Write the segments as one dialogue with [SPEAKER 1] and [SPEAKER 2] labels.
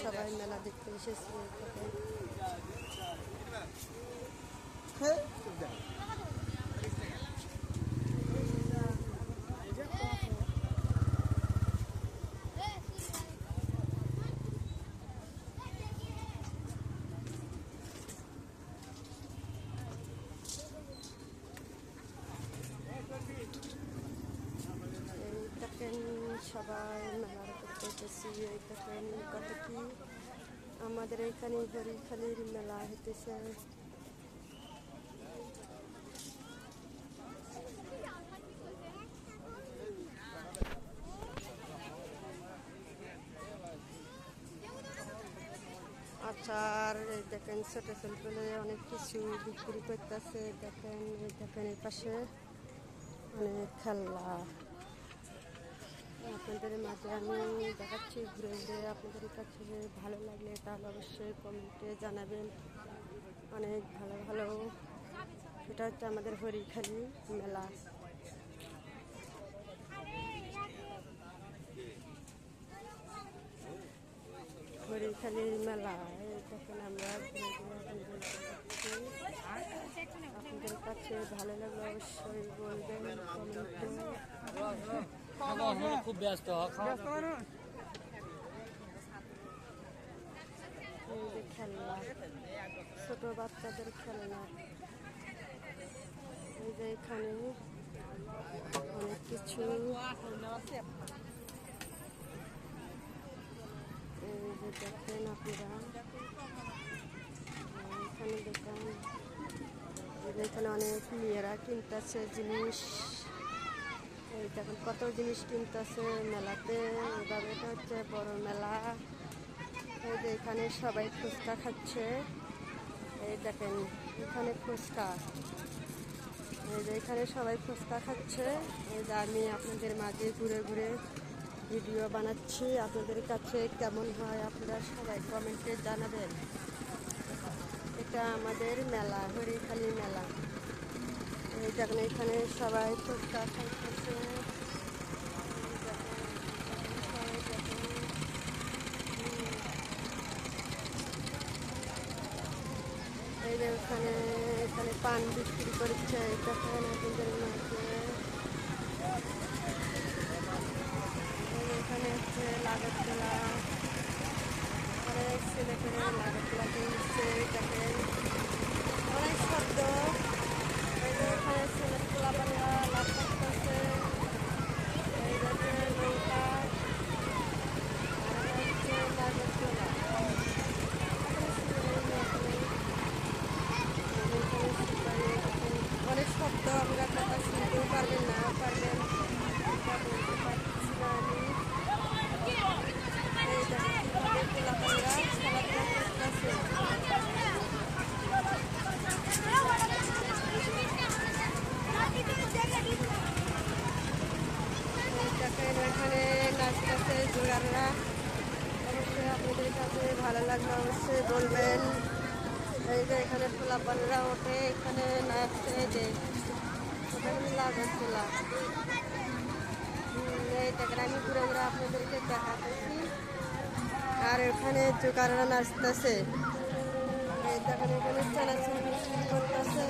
[SPEAKER 1] সবাই মেলা দেখতে এসেছি সবাই এসেছি দেখেন কত কি? আমাদের এখানে হরিখালির মেলা হইতেছে। আচার দেখেন, ছোট ছেলে অনেক কিছু বিক্রি করতেছে। দেখেন দেখেন এই পাশে অনেক খেলনা। আপনাদের মাঝে আমি দেখাচ্ছি ঘুরে ঘুরে আপনাদের কাছে ভালো লাগলে তাহলে অবশ্যই কমেন্টে জানাবেন। অনেক ভালো ভালো। এটা হচ্ছে আমাদের হরিখালি মেলা। হরিখালি মেলা তখন আমরা আপনাদের কাছে ভালো লাগলে অবশ্যই বলবেন
[SPEAKER 2] খুব ব্যস্ত খাওয়া
[SPEAKER 1] এই যে খেলনা ছোট বাচ্চাদের খেলনা। এই যে এখানে অনেক কিছু। এই যে দেখেন আপনারা। এখানে যে এখানে অনেক মেয়েরা কিনতেছে জিনিস। দেখেন, কত জিনিস কিনতেছে মেলাতে। এভাবে এটা হচ্ছে বড় মেলা। এই যে এখানে সবাই ফুচকা খাচ্ছে। এই দেখেন, এখানে ফুচকা। এই যে এখানে সবাই ফুচকা খাচ্ছে। এই যে আমি আপনাদের মাঝে ঘুরে ঘুরে ভিডিও বানাচ্ছি। আপনাদের কাছে কেমন হয় আপনারা সবাই কমেন্টে জানাবেন। এটা আমাদের মেলা, হরিখালি মেলা। দেখেন এখানে সবাই ফুচকা খাইতেছে। এই যে ওখানে এখানে পান বিক্রি করছে। দেখেন আপনাদের মাঝে এই যে এখানে হচ্ছে লাগত তোলা অনেক ছেলে পেলে লাগত তোলা কিনছে দেখেন অনেক শব্দ এই যে এখানে ছেলে তোলা পাল্লা লাভ করতেছে এই দেখে নৌকা আর হচ্ছে লাগত তোলা অনেক শব্দ আমরা কথা শুনতেও পারবেন না পারবেন এটা বলতে পারছি না আমি এই দেখেন কীভাবে পোলাপানরা খেলাধুলা করতেছে এই দেখেন এখানে নাচতেছে জোগাড়রা অবশ্যই আপনাদের কাছে ভালো লাগলে অবশ্যই বলবেন এই যে এখানে পোলাপানরা ওঠে এখানে নাচছে যে তোলা হুম, এই দেখেন আমি ঘুরে আর এখানে জোগাড়রা নাচতেছে এই দেখেন এখানে বিক্রি করতেছে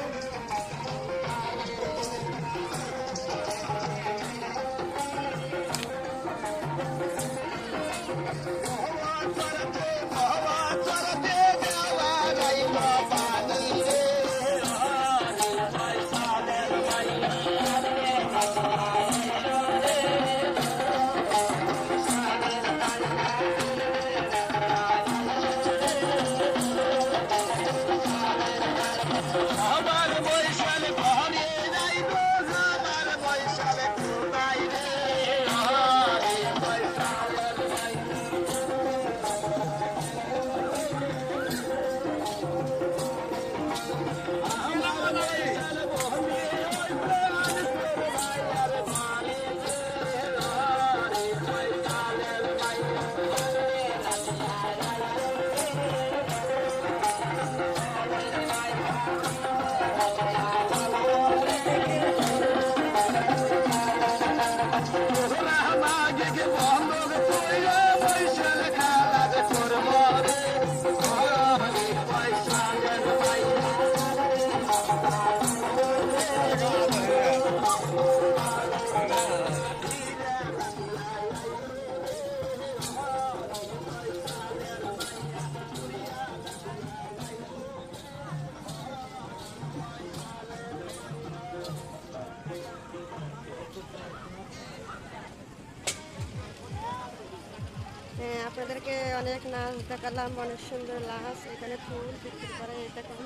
[SPEAKER 1] আপনাদেরকে অনেক নাচ দেখালাম, অনেক সুন্দর নাচ এখানে ফুল বিক্রি করে দেখেন।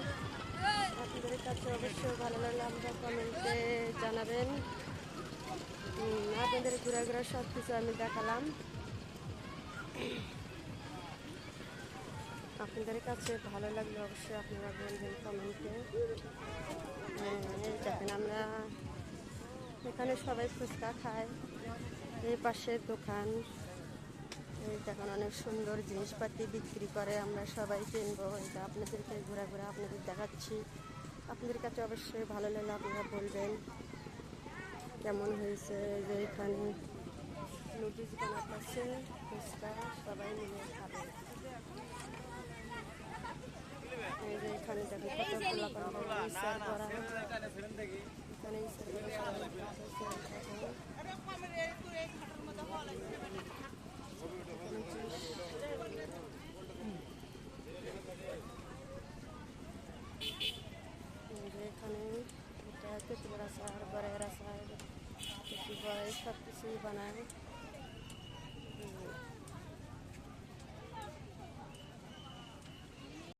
[SPEAKER 1] আপনাদের কাছে অবশ্যই ভালো লাগলে আমরা কমেন্টে জানাবেন। আপনাদের ঘুরে ঘুরে সব কিছু আমি দেখালাম। আপনাদের কাছে ভালো লাগলে অবশ্যই আপনারা বলবেন কমেন্টে। হ্যাঁ দেখেন আমরা এখানে সবাই ফুচকা খায় এই পাশে দোকান। দেখেন অনেক সুন্দর জিনিসপাতি বিক্রি করে আমরা সবাই কিনবো। এটা আপনাদেরকে ঘোরা ঘোরা আপনাদের দেখাচ্ছি। আপনাদের কাছে অবশ্যই ভালো লাগলে আপনারা বলবেন কেমন হয়েছে। যে এখানে নুডলস বানাচ্ছে ফুচকা সবাই মিলে খাবে। এখানে দেখেন কত করা এখানে ইসার করে সবাই খাচ্ছে, দেখেন। এই যে এখানে এটা